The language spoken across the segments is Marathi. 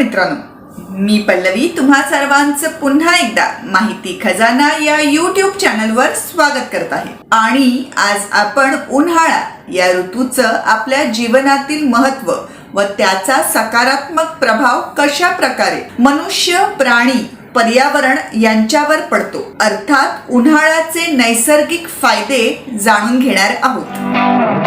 मित्रांनो मी पल्लवी तुम्हा सर्वांचं पुन्हा एकदा माहिती खजाना या युट्यूब चॅनलवर स्वागत करत आहे. आणि आज आपण उन्हाळा या ऋतूचं आपल्या जीवनातील महत्त्व व त्याचा सकारात्मक प्रभाव कशा प्रकारे मनुष्य प्राणी पर्यावरण यांच्यावर पडतो अर्थात उन्हाळ्याचे नैसर्गिक फायदे जाणून घेणार आहोत.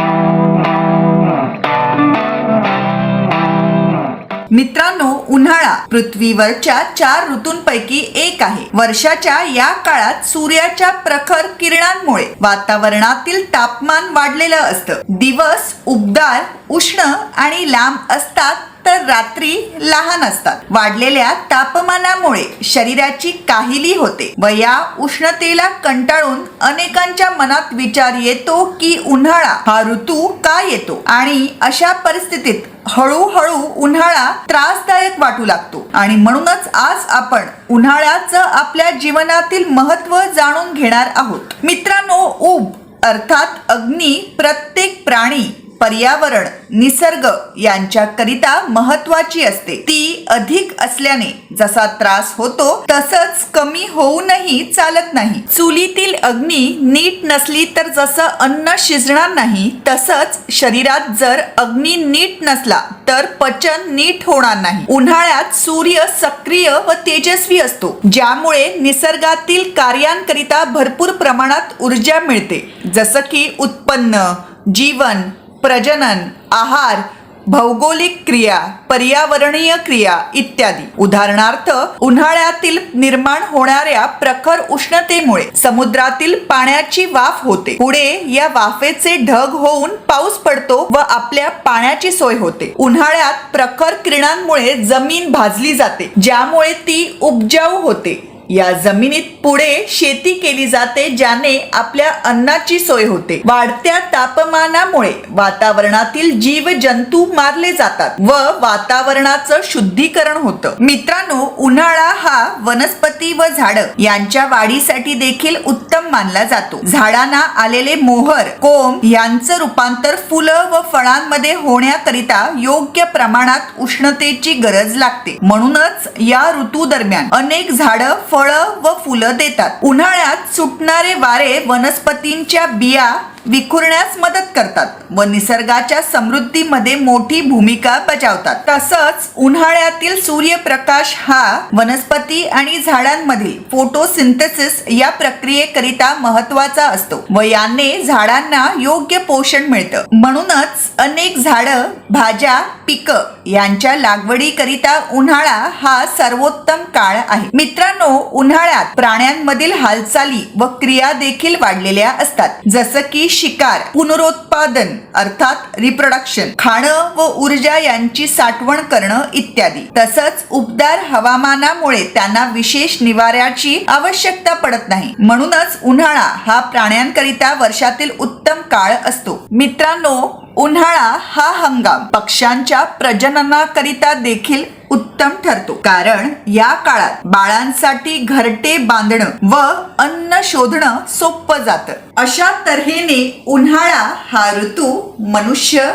मित्रांनो उन्हाळा पृथ्वीवरच्या चार ऋतूंपैकी एक आहे. वर्षाच्या या काळात सूर्याच्या प्रखर किरणांमुळे वातावरणातील तापमान वाढलेलं असतं. दिवस उबदार उष्ण आणि लांब असतात. तर रात्री लहान असतात. वाढलेल्या तापमानामुळे शरीराची काहिली होते व या उष्णतेला कंटाळून अनेकांच्या मनात विचार येतो की उन्हाळा हा ऋतू का येतो? आणि अशा परिस्थितीत हळूहळू उन्हाळा त्रासदायक वाटू लागतो. आणि म्हणूनच आज आपण उन्हाळ्याचं आपल्या जीवनातील महत्त्व जाणून घेणार आहोत. मित्रांनो उब अर्थात अग्नी प्रत्येक प्राणी पर्यावरण निसर्ग यांच्याकरिता महत्वाची असते. ती अधिक असल्याने जसा त्रास होतो तसंच कमी होऊनही चालत नाही. चुलीतील अग्नी नीट नसली तर जसं अन्न शिजणार नाही तसंच शरीरात जर अग्नी नीट नसला तर पचन नीट होणार नाही. उन्हाळ्यात सूर्य सक्रिय व तेजस्वी असतो ज्यामुळे निसर्गातील कार्यांकरिता भरपूर प्रमाणात ऊर्जा मिळते. जसं की उत्पन्न जीवन प्रजनन आहार भौगोलिक क्रिया पर्यावरणीय क्रिया इत्यादी. उदाहरणार्थ उन्हाळ्यातील निर्माण होणाऱ्या प्रखर उष्णतेमुळे समुद्रातील पाण्याची वाफ होते. पुढे या वाफेचे ढग होऊन पाऊस पडतो व आपल्या पाण्याची सोय होते. उन्हाळ्यात प्रखर किरणांमुळे जमीन भाजली जाते ज्यामुळे ती उपजाऊ होते. या जमिनीत पुढे शेती केली जाते ज्याने आपल्या अन्नाची सोय होते. वाढत्या तापमानामुळे वातावरणातील जीव जंतू मारले जातात व वातावरणाचं शुद्धीकरण होतं. मित्रांनो उन्हाळा हा वनस्पती व झाड यांच्या वाढीसाठी देखील उत्तम मानला जातो. झाडांना आलेले मोहर कोंब यांचं रूपांतर फुलं व फळांमध्ये होण्याकरिता योग्य प्रमाणात उष्णतेची गरज लागते. म्हणूनच या ऋतू दरम्यान अनेक झाडं फळ व फुलं देतात. उन्हाळ्यात सुटणारे वारे वनस्पतींच्या बिया विखुरण्यास मदत करतात व निसर्गाच्या समृद्धीमध्ये मोठी भूमिका बजावतात. तसंच उन्हाळ्यातील सूर्यप्रकाश हा वनस्पती आणि झाडांमधील फोटोसिंथेसिस या प्रक्रियेकरिता महत्त्वाचा असतो व याने झाडांना योग्य पोषण मिळतं. म्हणूनच अनेक झाडं भाज्या पिकं यांच्या लागवडीकरिता उन्हाळा हा सर्वोत्तम काळ आहे. मित्रांनो उन्हाळ्यात प्राण्यांमधील हालचाली व क्रिया देखील वाढलेल्या असतात. जसं की शिकार पुनरुत्पादन अर्थात रिप्रोडक्शन खाणं व ऊर्जा यांची साठवण करणं इत्यादी. तसंच उबदार हवामानामुळे त्यांना विशेष निवाऱ्याची आवश्यकता पडत नाही. म्हणूनच उन्हाळा हा प्राण्यांकरिता वर्षातील उत्तम काळ असतो. मित्रांनो उन्हाळा हा हंगाम पक्ष्यांच्या प्रजननाकरिता देखील उत्तम ठरतो. कारण या काळात बाळांसाठी घरटे बांधणं व अन्न शोधणं सोपं जातं. अशा तऱ्हेने उन्हाळा हा ऋतू मनुष्य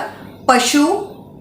पशु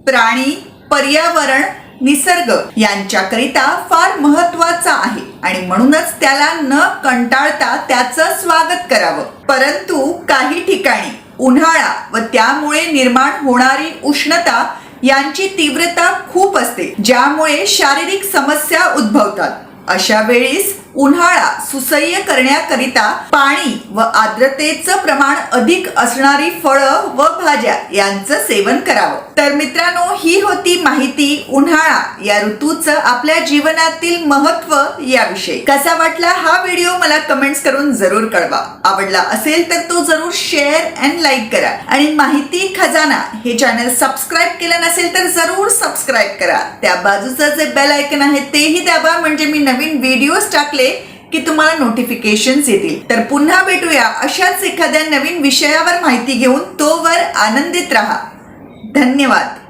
प्राणी पर्यावरण निसर्ग यांच्याकरिता फार महत्त्वाचा आहे आणि म्हणूनच त्याला न कंटाळता त्याचं स्वागत करावं. परंतु काही ठिकाणी उन्हाळा व त्यामुळे निर्माण होणारी उष्णता यांची तीव्रता खूप असते ज्यामुळे शारीरिक समस्या उद्भवतात. अशा वेळीस उन्हाळा सुसह्य करण्याकरिता पाणी व आर्द्रतेचं प्रमाण अधिक असणारी फळं व भाज्या यांचं सेवन करावं. तर मित्रांनो ही होती माहिती उन्हाळा या ऋतूचं आपल्या जीवनातील महत्त्व याविषयी. कसा वाटला हा व्हिडिओ मला कमेंट्स करून जरूर कळवा. आवडला असेल तर तो जरूर शेअर अँड लाईक करा. आणि माहिती खजाना हे चॅनल सबस्क्राईब केलं नसेल तर जरूर सबस्क्राईब करा. त्या बाजूचं जे बेल आयकन आहे तेही दाबा. म्हणजे मी नवीन व्हिडिओज टाकले की तुम्हाला नोटिफिकेशन्स येतील. तर पुन्हा भेटूया अशाच एखाद्या नवीन विषयावर माहिती घेऊन तोवर आनंदित राहा. धन्यवाद.